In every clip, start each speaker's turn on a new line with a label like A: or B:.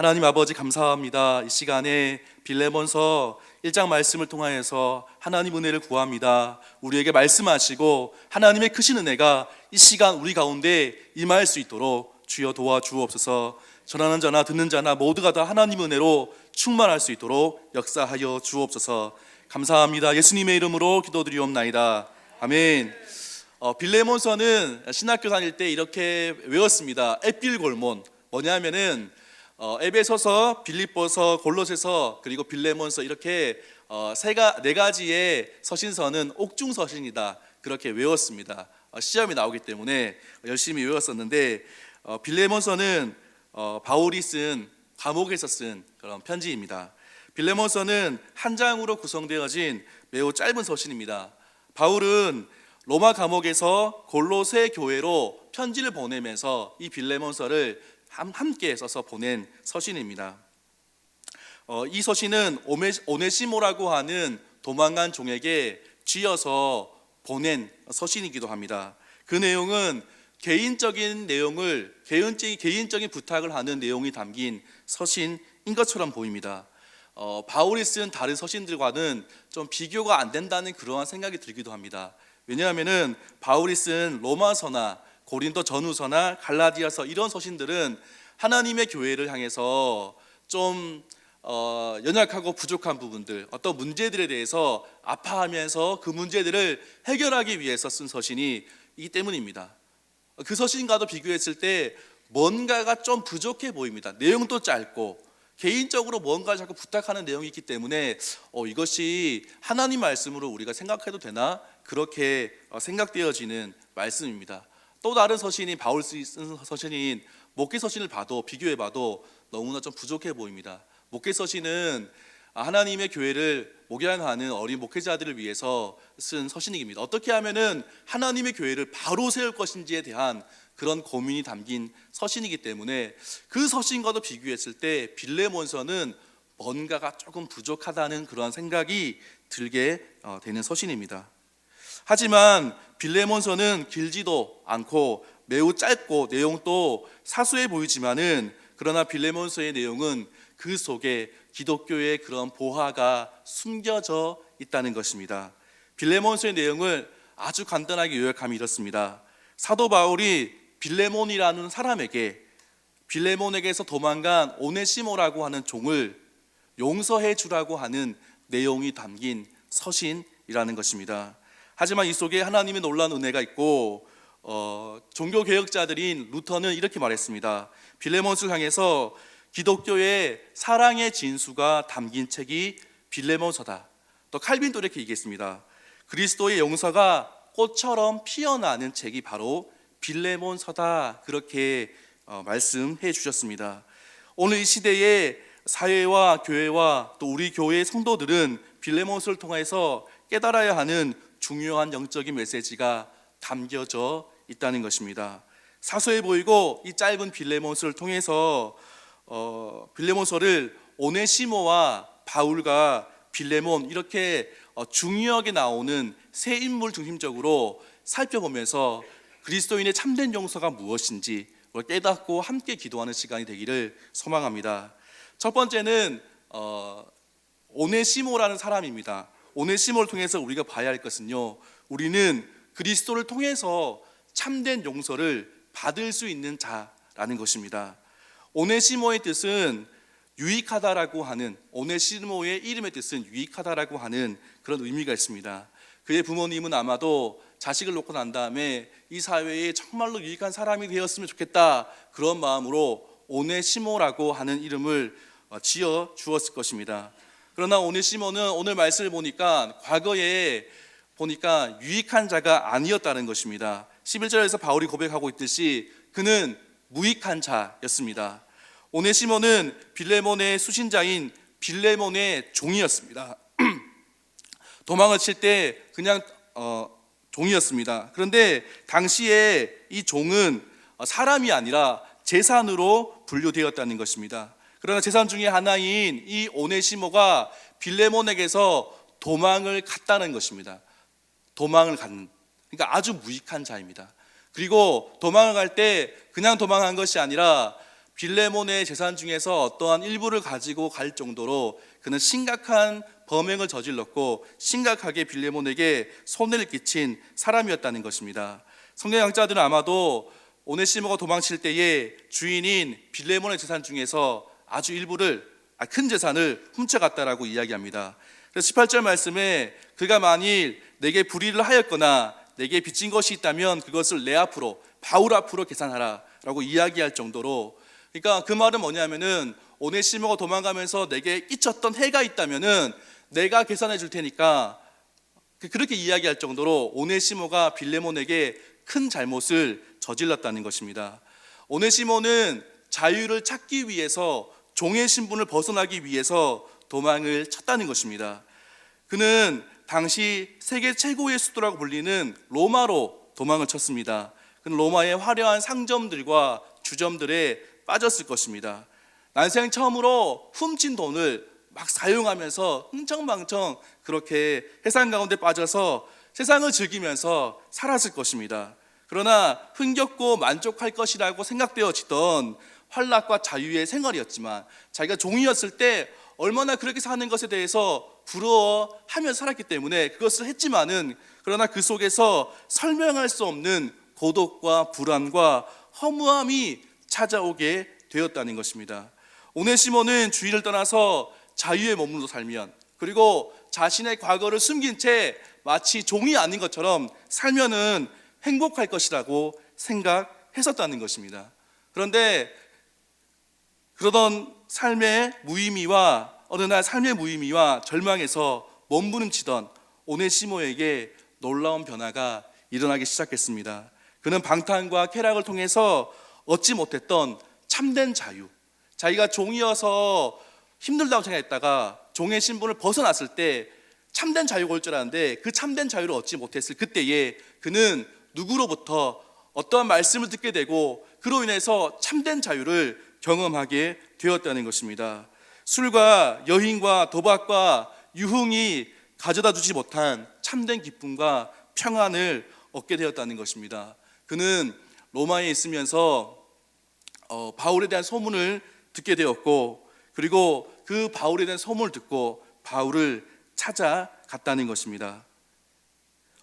A: 하나님 아버지 감사합니다. 이 시간에 빌레몬서 1장 말씀을 통하여서 하나님 은혜를 구합니다. 우리에게 말씀하시고 하나님의 크신 은혜가 이 시간 우리 가운데 임할 수 있도록 주여 도와주옵소서. 전하는 자나 듣는 자나 모두가 다 하나님 은혜로 충만할 수 있도록 역사하여 주옵소서. 감사합니다. 예수님의 이름으로 기도드리옵나이다. 아멘. 어, 빌레몬서는 신학교 다닐 때 이렇게 외웠습니다. 에필골몬 뭐냐면은 어, 에베소서, 빌립보서, 골로새서 그리고 빌레몬서 이렇게 어, 세가 네 가지의 서신서는 옥중 서신이다 그렇게 외웠습니다. 어, 시험이 나오기 때문에 열심히 외웠었는데 어, 빌레몬서는 어, 바울이 쓴 감옥에서 쓴 그런 편지입니다. 빌레몬서는 한 장으로 구성되어진 매우 짧은 서신입니다. 바울은 로마 감옥에서 골로새 교회로 편지를 보내면서 이 빌레몬서를 함- 함께 써서 보낸 서신입니다. 어, 이 서신은 오네시모라고 하는 도망간 종에게 쥐어서 보낸 서신이기도 합니다. 그 내용은 개인적인 내용을 개인적인, 개인적인 부탁을 하는 내용이 담긴 서신인 것처럼 보입니다. 어, 바울이 쓴 다른 서신들과는 좀 비교가 안 된다는 그러한 생각이 들기도 합니다. 왜냐하면은 바울이 쓴 로마서나 고린도 전후서나 갈라디아서 이런 서신들은 하나님의 교회를 향해서 좀 어, 연약하고 부족한 부분들, 어떤 문제들에 대해서 아파하면서 그 문제들을 해결하기 위해서 쓴 서신이기 때문입니다. 그 서신과도 비교했을 때 뭔가가 좀 부족해 보입니다. 내용도 짧고 개인적으로 뭔가 자꾸 부탁하는 내용이 있기 때문에 어, 이것이 하나님 말씀으로 우리가 생각해도 되나 그렇게 어, 생각되어지는 말씀입니다. 또 다른 서신인 바울 쓴 서신인 목회 서신을 봐도 비교해 봐도 너무나 좀 부족해 보입니다. 목회 서신은 하나님의 교회를 목양하는 어린 목회자들을 위해서 쓴 서신입니다. 어떻게 하면은 하나님의 교회를 바로 세울 것인지에 대한 그런 고민이 담긴 서신이기 때문에 그 서신과도 비교했을 때 빌레몬서는 뭔가가 조금 부족하다는 그런 생각이 들게 어, 되는 서신입니다. 하지만 빌레몬서는 길지도 않고 매우 짧고 내용도 사소해 보이지만은 그러나 빌레몬서의 내용은 그 속에 기독교의 그런 보화가 숨겨져 있다는 것입니다. 빌레몬서의 내용을 아주 간단하게 요약하면 이렇습니다. 사도 바울이 빌레몬이라는 사람에게 빌레몬에게서 도망간 오네시모라고 하는 종을 용서해 주라고 하는 내용이 담긴 서신이라는 것입니다. 하지만 이 속에 하나님의 놀라운 은혜가 있고 어, 종교 개혁자들인 루터는 이렇게 말했습니다. 빌레몬을 향해서 기독교의 사랑의 진수가 담긴 책이 빌레몬서다. 또 칼빈도 이렇게 얘기했습니다. 그리스도의 용서가 꽃처럼 피어나는 책이 바로 빌레몬서다. 그렇게 어, 말씀해 주셨습니다. 오늘 이 시대의 사회와 교회와 또 우리 교회의 성도들은 빌레몬서를 통해서 깨달아야 하는 중요한 영적인 메시지가 담겨져 있다는 것입니다. 사소해 보이고 이 짧은 빌레몬서를 통해서 어, 빌레몬서를 오네시모와 바울과 빌레몬 이렇게 어, 중요하게 나오는 세 인물 중심적으로 살펴보면서 그리스도인의 참된 용서가 무엇인지 깨닫고 함께 기도하는 시간이 되기를 소망합니다. 첫 번째는 어, 오네시모라는 사람입니다. 오네시모를 통해서 우리가 봐야 할 것은요. 우리는 그리스도를 통해서 참된 용서를 받을 수 있는 자라는 것입니다. 오네시모의 뜻은 유익하다라고 하는 오네시모의 이름의 뜻은 유익하다라고 하는 그런 의미가 있습니다. 그의 부모님은 아마도 자식을 놓고 난 다음에 이 사회에 정말로 유익한 사람이 되었으면 좋겠다 그런 마음으로 오네시모라고 하는 이름을 어, 지어 주었을 것입니다. 그러나 오네시모는 오늘 말씀을 보니까 과거에 보니까 유익한 자가 아니었다는 것입니다. 11절에서 바울이 고백하고 있듯이 그는 무익한 자였습니다. 오네시모는 빌레몬의 수신자인 빌레몬의 종이었습니다. 도망을 칠 때 그냥 어, 종이었습니다. 그런데 당시에 이 종은 사람이 아니라 재산으로 분류되었다는 것입니다. 그러나 재산 중에 하나인 이 오네시모가 빌레몬에게서 도망을 갔다는 것입니다. 도망을 간 그러니까 아주 무익한 자입니다. 그리고 도망을 갈 때 그냥 도망한 것이 아니라 빌레몬의 재산 중에서 어떠한 일부를 가지고 갈 정도로 그는 심각한 범행을 저질렀고 심각하게 빌레몬에게 손해를 끼친 사람이었다는 것입니다. 성경 양자들은 아마도 오네시모가 도망칠 때에 주인인 빌레몬의 재산 중에서 아주 일부를 아, 큰 재산을 훔쳐갔다라고 이야기합니다. 그래서 18절 말씀에 그가 만일 내게 불의를 하였거나 내게 빚진 것이 있다면 그것을 내 앞으로 바울 앞으로 계산하라라고 이야기할 정도로 그러니까 그 말은 뭐냐면은 오네시모가 도망가면서 내게 끼쳤던 해가 있다면은 내가 계산해 줄 테니까 그- 그렇게 이야기할 정도로 오네시모가 빌레몬에게 큰 잘못을 저질렀다는 것입니다. 오네시모는 자유를 찾기 위해서 종의 신분을 벗어나기 위해서 도망을 쳤다는 것입니다. 그는 당시 세계 최고의 수도라고 불리는 로마로 도망을 쳤습니다. 그는 로마의 화려한 상점들과 주점들에 빠졌을 것입니다. 난생 처음으로 훔친 돈을 막 사용하면서 흥청망청 그렇게 해상 가운데 빠져서 세상을 즐기면서 살았을 것입니다. 그러나 흥겹고 만족할 것이라고 생각되어지던 환락과 자유의 생활이었지만 자기가 종이었을 때 얼마나 그렇게 사는 것에 대해서 부러워하며 살았기 때문에 그것을 했지만은 그러나 그 속에서 설명할 수 없는 고독과 불안과 허무함이 찾아오게 되었다는 것입니다. 오네시모는 주인을 떠나서 자유에 머물러 살면 그리고 자신의 과거를 숨긴 채 마치 종이 아닌 것처럼 살면은 행복할 것이라고 생각했었다는 것입니다. 그런데 그러던 삶의 무의미와 어느 날 삶의 무의미와 절망에서 몸부림치던 오네시모에게 놀라운 변화가 일어나기 시작했습니다. 그는 방탕과 쾌락을 통해서 얻지 못했던 참된 자유, 자기가 종이어서 힘들다고 생각했다가 종의 신분을 벗어났을 때 참된 자유가 올 줄 알았는데 그 참된 자유를 얻지 못했을 그때에 그는 누구로부터 어떠한 말씀을 듣게 되고 그로 인해서 참된 자유를 경험하게 되었다는 것입니다. 술과 여행과 도박과 유흥이 가져다 주지 못한 참된 기쁨과 평안을 얻게 되었다는 것입니다. 그는 로마에 있으면서 어, 바울에 대한 소문을 듣게 되었고 그리고 그 바울에 대한 소문을 듣고 바울을 찾아갔다는 것입니다.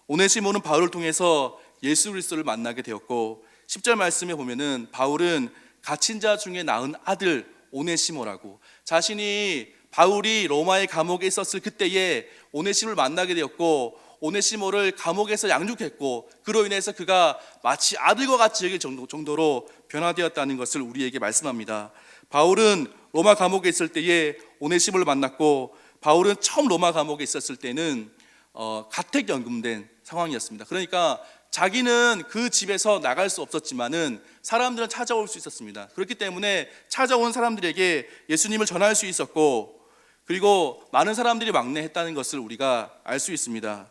A: 오네시모는 바울을 통해서 예수 그리스도를 만나게 되었고 10절 말씀에 보면은 바울은 갇힌 자 중에 낳은 아들 오네시모라고 자신이 바울이 로마의 감옥에 있었을 그때에 오네시모를 만나게 되었고 오네시모를 감옥에서 양육했고 그로 인해서 그가 마치 아들과 같이 여길 정도, 정도로 변화되었다는 것을 우리에게 말씀합니다. 바울은 로마 감옥에 있을 때에 오네시모를 만났고 바울은 처음 로마 감옥에 있었을 때는 어, 가택 연금된 상황이었습니다. 그러니까 자기는 그 집에서 나갈 수 없었지만은 사람들은 찾아올 수 있었습니다. 그렇기 때문에 찾아온 사람들에게 예수님을 전할 수 있었고 그리고 많은 사람들이 막내했다는 것을 우리가 알 수 있습니다.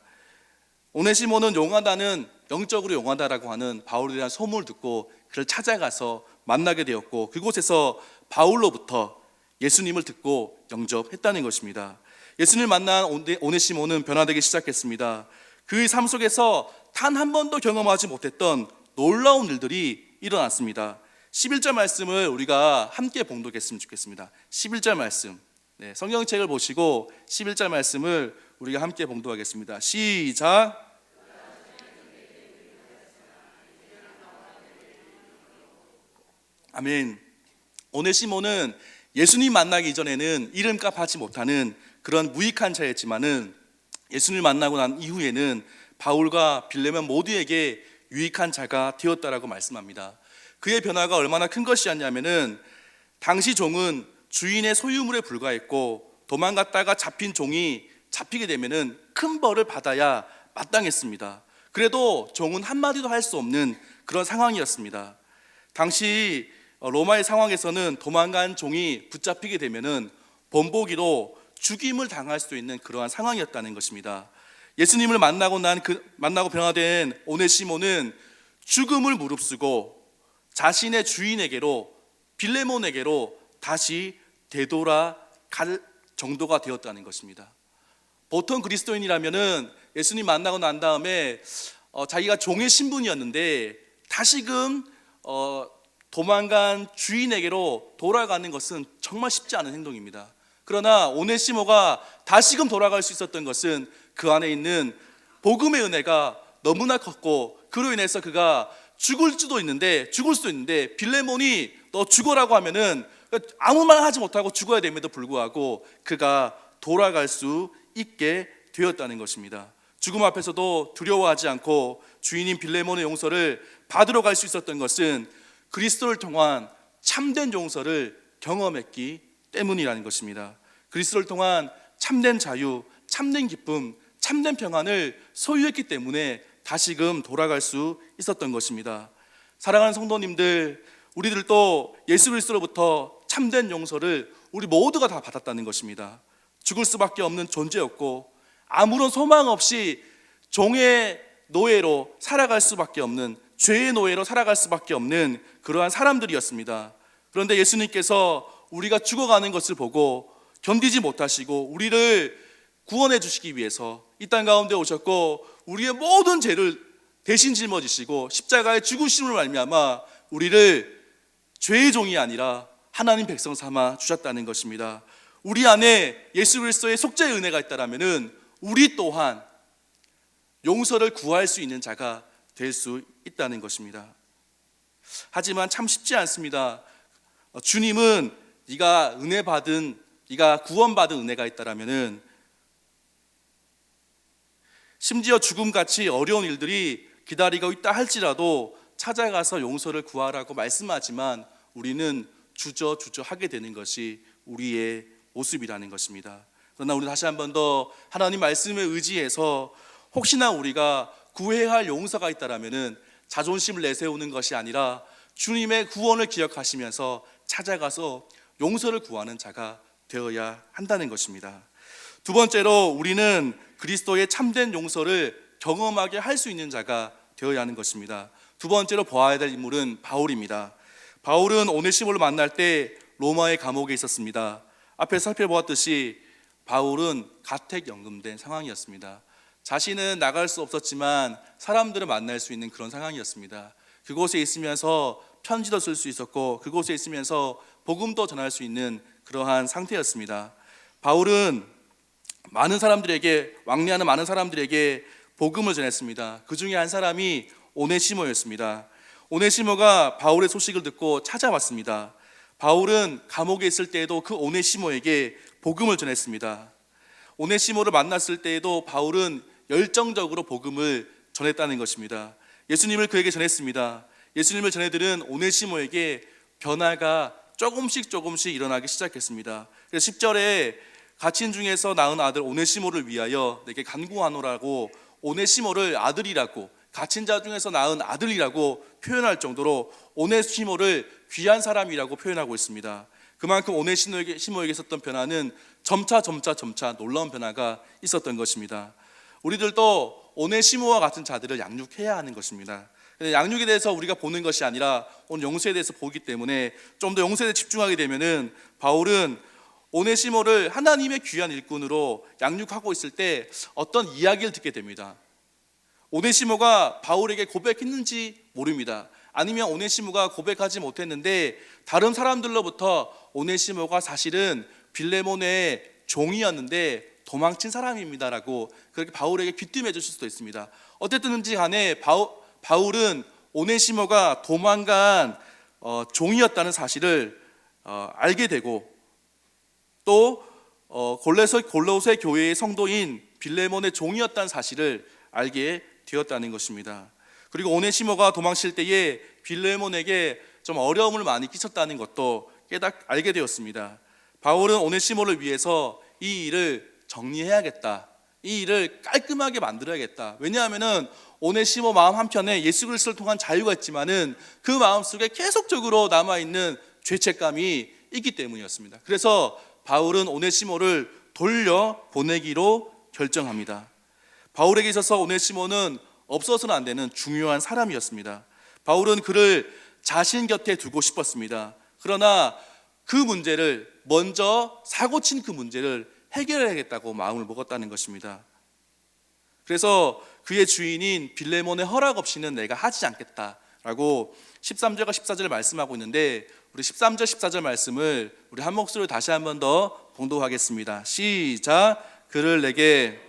A: 오네시모는 용하다는 영적으로 용하다라고 하는 바울에 대한 소문을 듣고 그를 찾아가서 만나게 되었고 그곳에서 바울로부터 예수님을 듣고 영접했다는 것입니다. 예수님을 만난 오네- 오네시모는 변화되기 시작했습니다. 그삶 속에서 단 한 번도 경험하지 못했던 놀라운 일들이 일어났습니다. 11절 말씀을 우리가 함께 봉독했으면 좋겠습니다. 11절 말씀. 네, 성경책을 보시고 11절 말씀을 우리가 함께 봉독하겠습니다. 시작. 아멘. 오네시모는 예수님 만나기 전에는 이름값 하지 못하는 그런 무익한 자였지만은 예수님을 만나고 난 이후에는 바울과 빌레몬 모두에게 유익한 자가 되었다라고 말씀합니다. 그의 변화가 얼마나 큰 것이었냐면은 당시 종은 주인의 소유물에 불과했고 도망갔다가 잡힌 종이 잡히게 되면은 큰 벌을 받아야 마땅했습니다. 그래도 종은 한마디도 할 수 없는 그런 상황이었습니다. 당시 어, 로마의 상황에서는 도망간 종이 붙잡히게 되면은 본보기로 죽임을 당할 수도 있는 그러한 상황이었다는 것입니다. 예수님을 만나고 난 그 만나고 변화된 오네시모는 죽음을 무릅쓰고 자신의 주인에게로 빌레몬에게로 다시 되돌아갈 정도가 되었다는 것입니다. 보통 그리스도인이라면은 예수님 만나고 난 다음에 어, 자기가 종의 신분이었는데 다시금 어, 도망간 주인에게로 돌아가는 것은 정말 쉽지 않은 행동입니다. 그러나 오네시모가 다시금 돌아갈 수 있었던 것은 그 안에 있는 복음의 은혜가 너무나 컸고 그로 인해서 그가 죽을 수도 있는데 죽을 수도 있는데 빌레몬이 너 죽어라고 하면은 아무 말 하지 못하고 죽어야 됨에도 불구하고 그가 돌아갈 수 있게 되었다는 것입니다. 죽음 앞에서도 두려워하지 않고 주인인 빌레몬의 용서를 받으러 갈 수 있었던 것은 그리스도를 통한 참된 용서를 경험했기 때문이라는 것입니다. 그리스도를 통한 참된 자유, 참된 기쁨, 참된 평안을 소유했기 때문에 다시금 돌아갈 수 있었던 것입니다. 사랑하는 성도님들, 우리들도 예수 그리스도로부터 참된 용서를 우리 모두가 다 받았다는 것입니다. 죽을 수밖에 없는 존재였고 아무런 소망 없이 종의 노예로 살아갈 수밖에 없는 죄의 노예로 살아갈 수밖에 없는 그러한 사람들이었습니다. 그런데 예수님께서 우리가 죽어가는 것을 보고 견디지 못하시고 우리를 구원해 주시기 위해서 이 땅 가운데 오셨고 우리의 모든 죄를 대신 짊어지시고 십자가의 죽으심을 말미암아 우리를 죄의 종이 아니라 하나님 백성 삼아 주셨다는 것입니다. 우리 안에 예수 그리스도의 속죄의 은혜가 있다라면은 우리 또한 용서를 구할 수 있는 자가 될 수 있다는 것입니다. 하지만 참 쉽지 않습니다. 어, 주님은 네가 은혜 받은 네가 구원받은 은혜가 있다라면은 심지어 죽음같이 어려운 일들이 기다리고 있다 할지라도 찾아가서 용서를 구하라고 말씀하지만 우리는 주저주저 하게 되는 것이 우리의 모습이라는 것입니다. 그러나 우리 다시 한 번 더 하나님 말씀에 의지해서 혹시나 우리가 구해야 할 용서가 있다라면은 자존심을 내세우는 것이 아니라 주님의 구원을 기억하시면서 찾아가서 용서를 구하는 자가 되어야 한다는 것입니다. 두 번째로 우리는 그리스도의 참된 용서를 경험하게 할 수 있는 자가 되어야 하는 것입니다. 두 번째로 보아야 될 인물은 바울입니다. 바울은 오네시모를 만날 때 로마의 감옥에 있었습니다. 앞에 살펴보았듯이 바울은 가택 연금된 상황이었습니다. 자신은 나갈 수 없었지만 사람들을 만날 수 있는 그런 상황이었습니다. 그곳에 있으면서 편지도 쓸 수 있었고 그곳에 있으면서 복음도 전할 수 있는 그러한 상태였습니다. 바울은 많은 사람들에게 왕래하는 많은 사람들에게 복음을 전했습니다. 그 중에 한 사람이 오네시모였습니다. 오네시모가 바울의 소식을 듣고 찾아왔습니다. 바울은 감옥에 있을 때에도 그 오네시모에게 복음을 전했습니다. 오네시모를 만났을 때에도 바울은 열정적으로 복음을 전했다는 것입니다. 예수님을 그에게 전했습니다. 예수님을 전해들은 오네시모에게 변화가 조금씩 조금씩 일어나기 시작했습니다. 그래서 10절에 갇힌 중에서 낳은 아들 오네시모를 위하여 내게 간구하노라고 오네시모를 아들이라고 갇힌 자 중에서 낳은 아들이라고 표현할 정도로 오네시모를 귀한 사람이라고 표현하고 있습니다. 그만큼 오네시모에게 시모에게 있었던 변화는 점차 점차 점차 놀라운 변화가 있었던 것입니다. 우리들도 오네시모와 같은 자들을 양육해야 하는 것입니다. 양육에 대해서 우리가 보는 것이 아니라 오늘 용서에 대해서 보기 때문에 좀더 용서에 집중하게 되면은 바울은 오네시모를 하나님의 귀한 일꾼으로 양육하고 있을 때 어떤 이야기를 듣게 됩니다. 오네시모가 바울에게 고백했는지 모릅니다. 아니면 오네시모가 고백하지 못했는데 다른 사람들로부터 오네시모가 사실은 빌레몬의 종이었는데 도망친 사람입니다라고 그렇게 바울에게 귀띔해 줄 수도 있습니다. 어쨌든지 간에 바울, 바울 은 오네시모가 도망간 어, 종이었다는 사실을 어, 알게 되고 또 어, 골레서 골로새 교회의 성도인 빌레몬의 종이었다는 사실을 알게 되었다는 것입니다. 그리고 오네시모가 도망칠 때에 빌레몬에게 좀 어려움을 많이 끼쳤다는 것도 깨닫 알게 되었습니다. 바울은 오네시모를 위해서 이 일을 정리해야겠다. 이 일을 깔끔하게 만들어야겠다. 왜냐하면은 오네시모 마음 한편에 예수 그리스도를 통한 자유가 있지만은 그 마음 속에 계속적으로 남아 있는 죄책감이 있기 때문이었습니다. 그래서 바울은 오네시모를 돌려 보내기로 결정합니다. 바울에게 있어서 오네시모는 없어서는 안 되는 중요한 사람이었습니다. 바울은 그를 자신 곁에 두고 싶었습니다. 그러나 그 문제를 먼저 사고 친 그 문제를 해결해야겠다고 마음을 먹었다는 것입니다. 그래서 그의 주인인 빌레몬의 허락 없이는 내가 하지 않겠다라고 라고 13절과 14절을 말씀하고 있는데 우리 13절 14절 말씀을 우리 한 목소리로 다시 한 번 더 봉독하겠습니다. 시작 그를 내게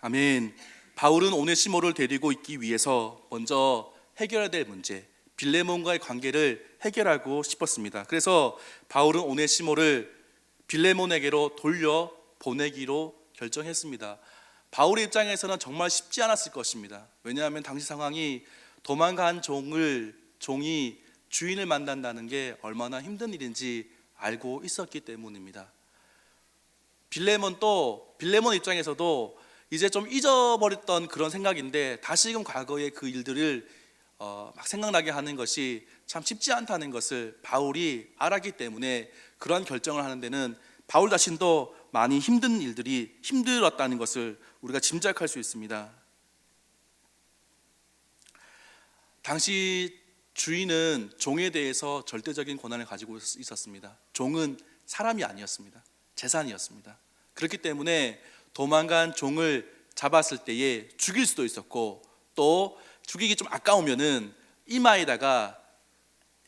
A: 아멘. 바울은 오네시모를 데리고 있기 위해서 먼저 해결해야 될 문제, 빌레몬과의 관계를 해결하고 싶었습니다. 그래서 바울은 오네시모를 빌레몬에게로 돌려 보내기로 결정했습니다. 바울의 입장에서는 정말 쉽지 않았을 것입니다. 왜냐하면 당시 상황이 도망간 종을 종이 주인을 만난다는 게 얼마나 힘든 일인지 알고 있었기 때문입니다. 빌레몬 또 빌레몬 입장에서도 이제 좀 잊어버렸던 그런 생각인데 다시금 과거의 그 일들을 어, 막 생각나게 하는 것이 참 쉽지 않다는 것을 바울이 알았기 때문에 그러한 결정을 하는 데는 바울 자신도 많이 힘든 일들이 힘들었다는 것을 우리가 짐작할 수 있습니다. 당시 주인은 종에 대해서 절대적인 권한을 가지고 있었습니다. 종은 사람이 아니었습니다. 재산이었습니다. 그렇기 때문에 도망간 종을 잡았을 때에 죽일 수도 있었고 또 죽이기 좀 아까우면은 이마에다가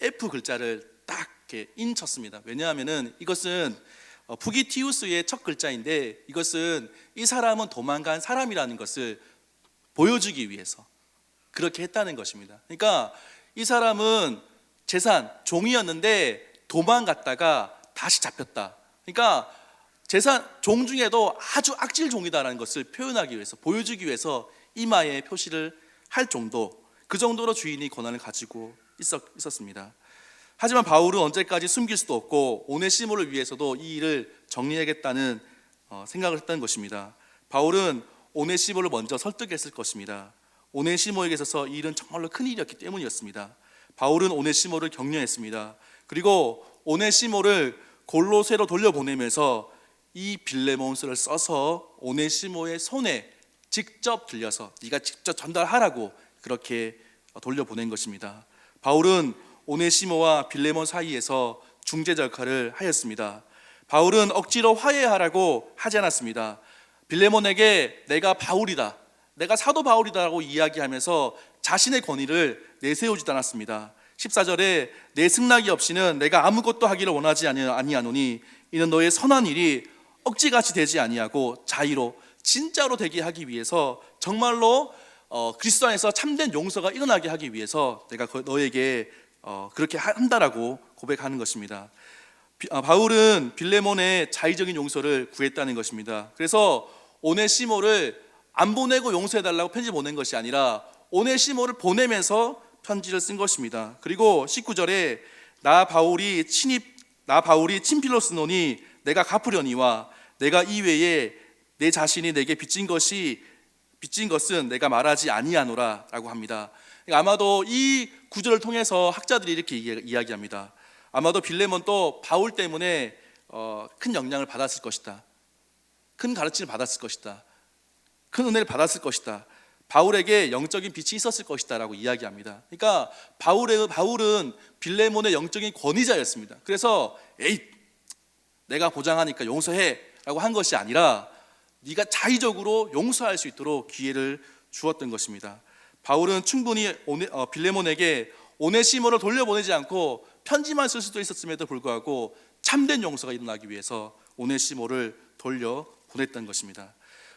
A: F 글자를 딱 이렇게 인쳤습니다. 왜냐하면은 이것은 어, 푸기티우스의 첫 글자인데 이것은 이 사람은 도망간 사람이라는 것을 보여주기 위해서 그렇게 했다는 것입니다. 그러니까 이 사람은 재산 종이었는데 도망갔다가 다시 잡혔다. 그러니까 재산 종 중에도 아주 악질 종이다라는 것을 표현하기 위해서 보여주기 위해서 이마에 표시를 할 정도 그 정도로 주인이 권한을 가지고 있었, 있었습니다. 하지만 바울은 언제까지 숨길 수도 없고 오네시모를 위해서도 이 일을 정리하겠다는 어, 생각을 했다는 것입니다. 바울은 오네시모를 먼저 설득했을 것입니다. 오네시모에게 있어서 이 일은 정말로 큰 일이었기 때문이었습니다. 바울은 오네시모를 격려했습니다. 그리고 오네시모를 골로새로 돌려보내면서 이 빌레몬스를 써서 오네시모의 손에 직접 들려서 네가 직접 전달하라고 그렇게 돌려보낸 것입니다. 바울은 오네시모와 빌레몬 사이에서 중재 역할을 하였습니다. 바울은 억지로 화해하라고 하지 않았습니다. 빌레몬에게 내가 바울이다. 내가 사도 바울이다라고 이야기하면서 자신의 권위를 내세우지도 않았습니다. 14절에 내 승낙이 없이는 내가 아무것도 하기를 원하지 아니하노니 이는 너의 선한 일이 억지같이 되지 아니하고 자의로 진짜로 되게 하기 위해서 정말로 어, 그리스도 안에서 참된 용서가 일어나게 하기 위해서 내가 너에게 어, 그렇게 한다라고 고백하는 것입니다. 비, 아, 바울은 빌레몬의 자의적인 용서를 구했다는 것입니다. 그래서 오네시모를 안 보내고 용서해달라고 편지 보낸 것이 아니라 오네시모를 보내면서 편지를 쓴 것입니다. 그리고 19절에 나 바울이 친입 나 바울이 친필로스노니 내가 갚으려니와 내가 이외에 내 자신이 내게 빚진 것이 빚진 것은 내가 말하지 아니하노라라고 합니다. 그러니까 아마도 이 구절을 통해서 학자들이 이렇게 이야기합니다. 아마도 빌레몬도 바울 때문에 어, 큰 영향을 받았을 것이다. 큰 가르침을 받았을 것이다. 큰 은혜를 받았을 것이다. 바울에게 영적인 빛이 있었을 것이다라고 이야기합니다. 그러니까 바울의 바울은 빌레몬의 영적인 권위자였습니다. 그래서 에이 내가 보장하니까 용서해라고 한 것이 아니라 네가 자의적으로 용서할 수 있도록 기회를 주었던 것입니다. 바울은 충분히 어, 빌레몬에게 오네시모를 돌려보내지 않고 편지만 쓸 수도 있었음에도 불구하고 참된 용서가 일어나기 위해서 오네시모를 돌려 보냈던 것입니다.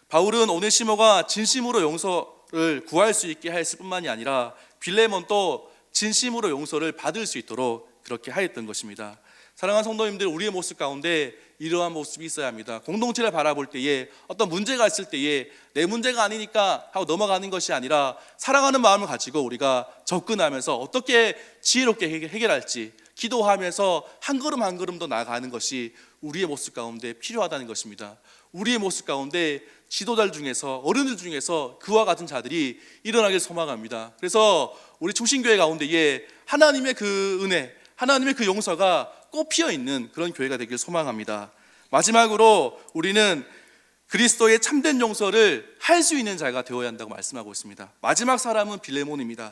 A: 바울은 오네시모가 진심으로 용서를 구할 수 있게 했을 뿐만이 아니라 빌레몬도 진심으로 용서를 받을 수 있도록 그렇게 하였던 것입니다. 사랑하는 성도님들 우리의 모습 가운데 이러한 모습이 있어야 합니다. 공동체를 바라볼 때에 어떤 문제가 있을 때에 내 문제가 아니니까 하고 넘어가는 것이 아니라 사랑하는 마음을 가지고 우리가 접근하면서 어떻게 지혜롭게 해결할지 기도하면서 한 걸음 한 걸음 더 나아가는 것이 우리의 모습 가운데 필요하다는 것입니다. 우리의 모습 가운데 지도자들 중에서 어른들 중에서 그와 같은 자들이 일어나길 소망합니다. 그래서 우리 충신교회 가운데에 하나님의 그 은혜, 하나님의 그 용서가 꽃 피어 있는 그런 교회가 되길 소망합니다. 마지막으로 우리는 그리스도의 참된 용서를 할 수 있는 자가 되어야 한다고 말씀하고 있습니다. 마지막 사람은 빌레몬입니다.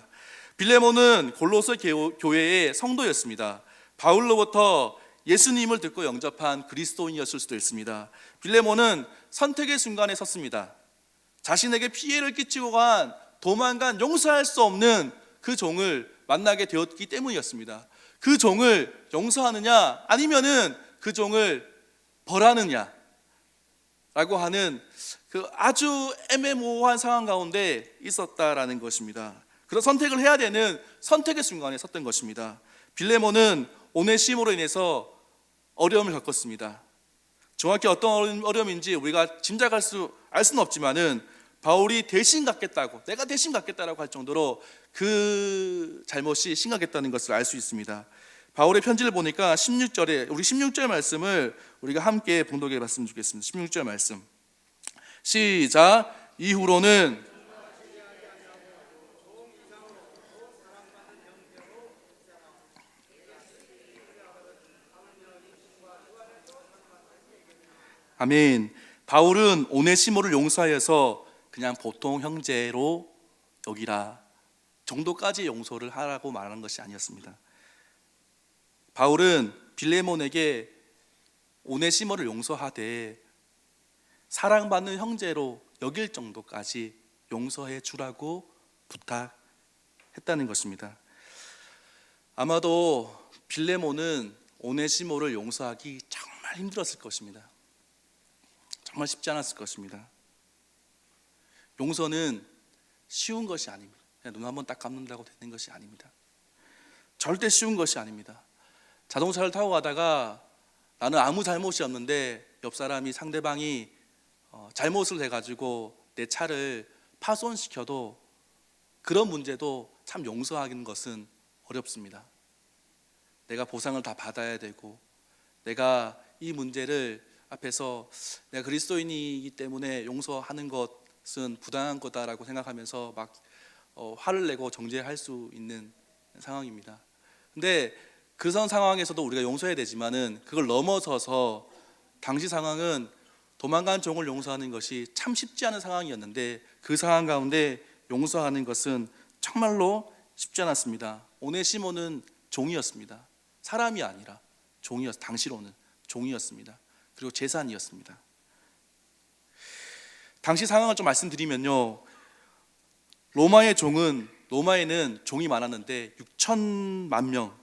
A: 빌레몬은 골로새 교- 교회의 성도였습니다. 바울로부터 예수님을 듣고 영접한 그리스도인이었을 수도 있습니다. 빌레몬은 선택의 순간에 섰습니다. 자신에게 피해를 끼치고 간 도망간 용서할 수 없는 그 종을 만나게 되었기 때문이었습니다. 그 종을 용서하느냐 아니면은 그 종을 벌하느냐 라고 하는 그 아주 애매모호한 상황 가운데 있었다라는 것입니다. 그런 선택을 해야 되는 선택의 순간에 섰던 것입니다. 빌레몬은 오네시모로 인해서 어려움을 겪었습니다. 정확히 어떤 어려움- 어려움인지 우리가 짐작할 수 알 수는 없지만은 바울이 대신 갖겠다고 내가 대신 갖겠다라고 할 정도로 그 잘못이 심각했다는 것을 알 수 있습니다. 바울의 편지를 보니까 16절에 우리 16절 말씀을 우리가 함께 봉독해 봤으면 좋겠습니다. 16절 말씀. 시작. 이후로는 아멘. 바울은 오네시모를 용서하여서 그냥 보통 형제로 여기라 정도까지 용서를 하라고 말하는 것이 아니었습니다. 바울은 빌레몬에게 오네시모를 용서하되 사랑받는 형제로 여길 정도까지 용서해 주라고 부탁했다는 것입니다. 아마도 빌레몬은 오네시모를 용서하기 정말 힘들었을 것입니다. 정말 쉽지 않았을 것입니다. 용서는 쉬운 것이 아닙니다. 눈 한번 딱 감는다고 되는 것이 아닙니다. 절대 쉬운 것이 아닙니다. 자동차를 타고 가다가 나는 아무 잘못이 없는데 옆 사람이 상대방이 어, 잘못을 해가지고 내 차를 파손시켜도 그런 문제도 참 용서하는 것은 어렵습니다. 내가 보상을 다 받아야 되고 내가 이 문제를 앞에서 내가 그리스도인이기 때문에 용서하는 것 은 부당한 거다라고 생각하면서 막 어, 화를 내고 정죄할 수 있는 상황입니다. 근데 그런 상황에서도 우리가 용서해야 되지만은 그걸 넘어서서 당시 상황은 도망간 종을 용서하는 것이 참 쉽지 않은 상황이었는데 그 상황 가운데 용서하는 것은 정말로 쉽지 않았습니다. 오네시모는 종이었습니다. 사람이 아니라 종이었 당시로는 종이었습니다. 그리고 재산이었습니다. 당시 상황을 좀 말씀드리면요. 로마의 종은 로마에는 종이 많았는데 6천만 명,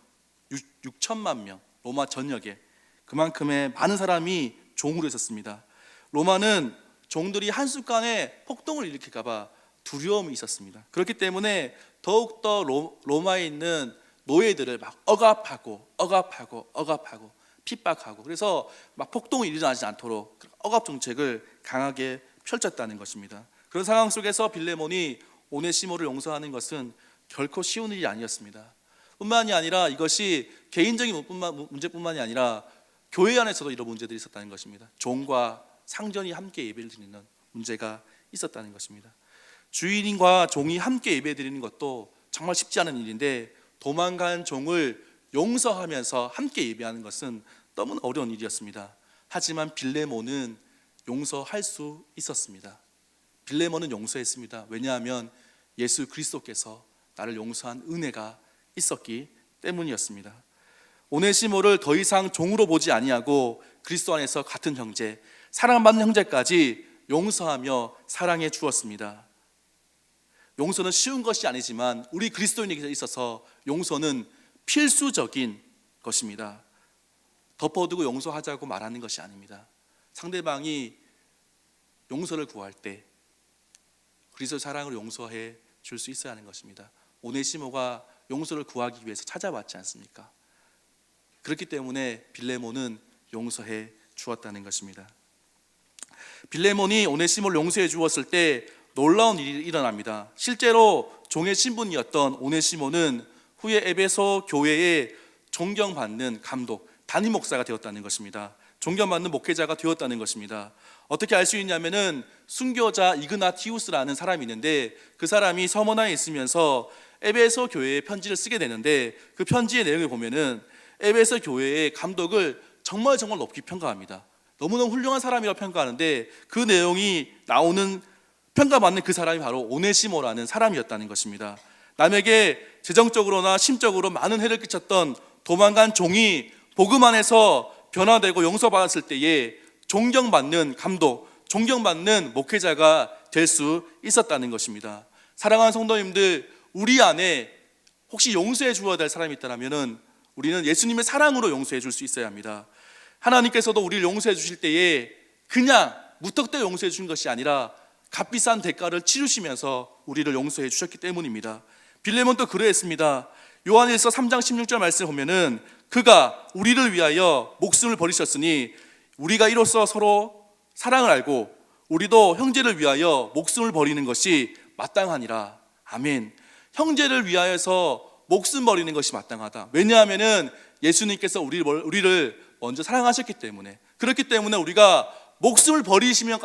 A: 6, 천만 명, 로마 전역에 그만큼의 많은 사람이 종으로 있었습니다. 로마는 종들이 한순간에 폭동을 일으킬까봐 두려움이 있었습니다. 그렇기 때문에 더욱더 로, 로마에 있는 노예들을 막 억압하고 억압하고 억압하고 핍박하고 그래서 막 폭동이 일어나지 않도록 억압 정책을 강하게 펼쳤다는 것입니다. 그런 상황 속에서 빌레몬이 오네시모를 용서하는 것은 결코 쉬운 일이 아니었습니다. 뿐만이 아니라 이것이 개인적인 문제뿐만이 아니라 교회 안에서도 이런 문제들이 있었다는 것입니다. 종과 상전이 함께 예배를 드리는 문제가 있었다는 것입니다. 주인과 종이 함께 예배 드리는 것도 정말 쉽지 않은 일인데 도망간 종을 용서하면서 함께 예배하는 것은 너무나 어려운 일이었습니다. 하지만 빌레몬은 용서할 수 있었습니다. 빌레몬은 용서했습니다. 왜냐하면 예수 그리스도께서 나를 용서한 은혜가 있었기 때문이었습니다. 오네시모를 더 이상 종으로 보지 아니하고 그리스도 안에서 같은 형제, 사랑받는 형제까지 용서하며 사랑해 주었습니다. 용서는 쉬운 것이 아니지만 우리 그리스도인에게 있어서 용서는 필수적인 것입니다. 덮어두고 용서하자고 말하는 것이 아닙니다. 상대방이 용서를 구할 때 그리스도 사랑을 용서해 줄 수 있어야 하는 것입니다. 오네시모가 용서를 구하기 위해서 찾아왔지 않습니까? 그렇기 때문에 빌레몬은 용서해 주었다는 것입니다. 빌레몬이 오네시모를 용서해 주었을 때 놀라운 일이 일어납니다. 실제로 종의 신분이었던 오네시모는 후에 에베소 교회에 존경받는 감독, 담임 목사가 되었다는 것입니다. 존경받는 목회자가 되었다는 것입니다. 어떻게 알 수 있냐면은 순교자 이그나티우스라는 사람이 있는데 그 사람이 서머나에 있으면서 에베소 교회에 편지를 쓰게 되는데 그 편지의 내용을 보면은 에베소 교회의 감독을 정말 정말 높이 평가합니다. 너무너무 훌륭한 사람이라고 평가하는데 그 내용이 나오는 평가받는 그 사람이 바로 오네시모라는 사람이었다는 것입니다. 남에게 재정적으로나 심적으로 많은 해를 끼쳤던 도망간 종이 복음 안에서 변화되고 용서받았을 때에 존경받는 감독, 존경받는 목회자가 될 수 있었다는 것입니다. 사랑하는 성도님들, 우리 안에 혹시 용서해 주어야 될 사람이 있다면은 우리는 예수님의 사랑으로 용서해 줄 수 있어야 합니다. 하나님께서도 우리를 용서해 주실 때에 그냥 무턱대고 용서해 주신 것이 아니라 값비싼 대가를 치르시면서 우리를 용서해 주셨기 때문입니다. 빌레몬도 그러했습니다. 요한일서 3장 16절 말씀 보면은 그가 우리를 위하여 목숨을 버리셨으니 우리가 이로써 서로 사랑을 알고 우리도 형제를 위하여 목숨을 버리는 것이 마땅하니라. 아멘. 형제를 위하여서 목숨 버리는 것이 마땅하다. 왜냐하면은 예수님께서 우리를 멀- 우리를 먼저 사랑하셨기 때문에 그렇기 때문에 우리가 목숨을 버리시면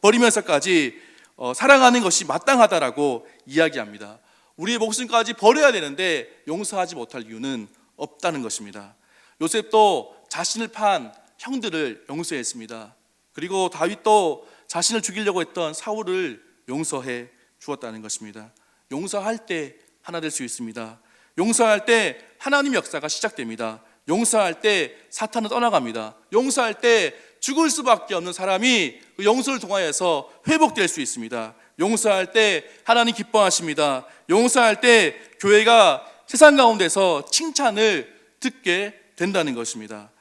A: 버리면서까지 어, 사랑하는 것이 마땅하다라고 이야기합니다. 우리의 목숨까지 버려야 되는데 용서하지 못할 이유는 없다는 것입니다. 요셉도 자신을 판 형들을 용서했습니다. 그리고 다윗도 자신을 죽이려고 했던 사울을 용서해 주었다는 것입니다. 용서할 때 하나 될 수 있습니다. 용서할 때 하나님 역사가 시작됩니다. 용서할 때 사탄은 떠나갑니다. 용서할 때 죽을 수밖에 없는 사람이 그 용서를 통하여서 회복될 수 있습니다. 용서할 때 하나님 기뻐하십니다. 용서할 때 교회가 세상 가운데서 칭찬을 듣게 된다는 것입니다.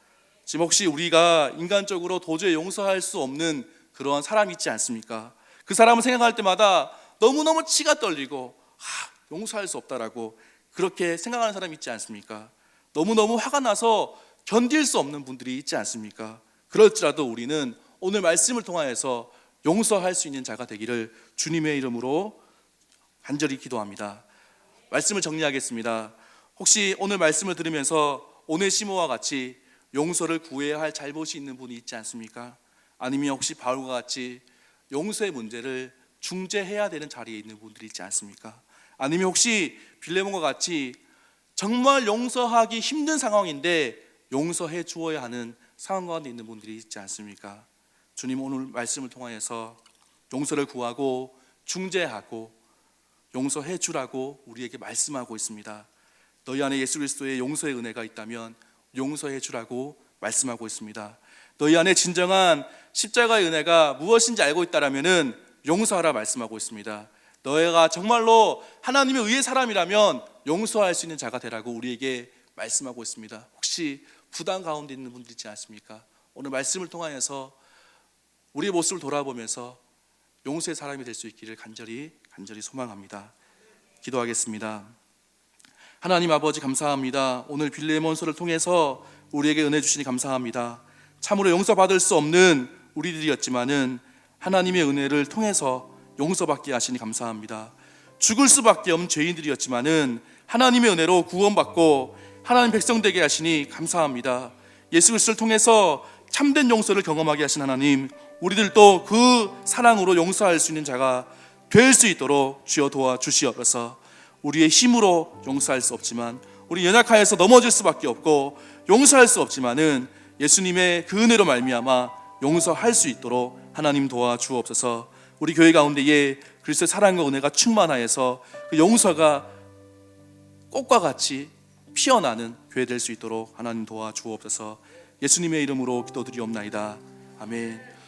A: 지금 혹시 우리가 인간적으로 도저히 용서할 수 없는 그러한 사람이 있지 않습니까? 그 사람을 생각할 때마다 너무너무 치가 떨리고 아, 용서할 수 없다라고 그렇게 생각하는 사람이 있지 않습니까? 너무너무 화가 나서 견딜 수 없는 분들이 있지 않습니까? 그럴지라도 우리는 오늘 말씀을 통하여서 용서할 수 있는 자가 되기를 주님의 이름으로 간절히 기도합니다. 말씀을 정리하겠습니다. 혹시 오늘 말씀을 들으면서 오늘 시모와 같이 용서를 구해야 할 잘못이 있는 분이 있지 않습니까? 아니면 혹시 바울과 같이 용서의 문제를 중재해야 되는 자리에 있는 분들이 있지 않습니까? 아니면 혹시 빌레몬과 같이 정말 용서하기 힘든 상황인데 용서해 주어야 하는 상황 가운데 있는 분들이 있지 않습니까? 주님 오늘 말씀을 통하여서 용서를 구하고 중재하고 용서해 주라고 우리에게 말씀하고 있습니다. 너희 안에 예수 그리스도의 용서의 은혜가 있다면 용서해 주라고 말씀하고 있습니다. 너희 안에 진정한 십자가의 은혜가 무엇인지 알고 있다라면은 용서하라 말씀하고 있습니다. 너희가 정말로 하나님의 의의 사람이라면 용서할 수 있는 자가 되라고 우리에게 말씀하고 있습니다. 혹시 부담 가운데 있는 분들 있지 않습니까? 오늘 말씀을 통하여서 우리의 모습을 돌아보면서 용서의 사람이 될 수 있기를 간절히 간절히 소망합니다. 기도하겠습니다. 하나님 아버지 감사합니다. 오늘 빌레몬서를 통해서 우리에게 은혜 주시니 감사합니다. 참으로 용서받을 수 없는 우리들이었지만은 하나님의 은혜를 통해서 용서받게 하시니 감사합니다. 죽을 수밖에 없는 죄인들이었지만은 하나님의 은혜로 구원받고 하나님 백성 되게 하시니 감사합니다. 예수 그리스도를 통해서 참된 용서를 경험하게 하신 하나님, 우리들도 그 사랑으로 용서할 수 있는 자가 될 수 있도록 주여 도와 주시옵소서. 우리의 힘으로 용서할 수 없지만 우리 연약하여서 넘어질 수밖에 없고 용서할 수 없지만은 예수님의 그 은혜로 말미암아 용서할 수 있도록 하나님 도와 주옵소서. 우리 교회 가운데에 그리스도의 사랑과 은혜가 충만하여서 그 용서가 꽃과 같이 피어나는 교회 될 수 있도록 하나님 도와 주옵소서. 예수님의 이름으로 기도드리옵나이다. 아멘.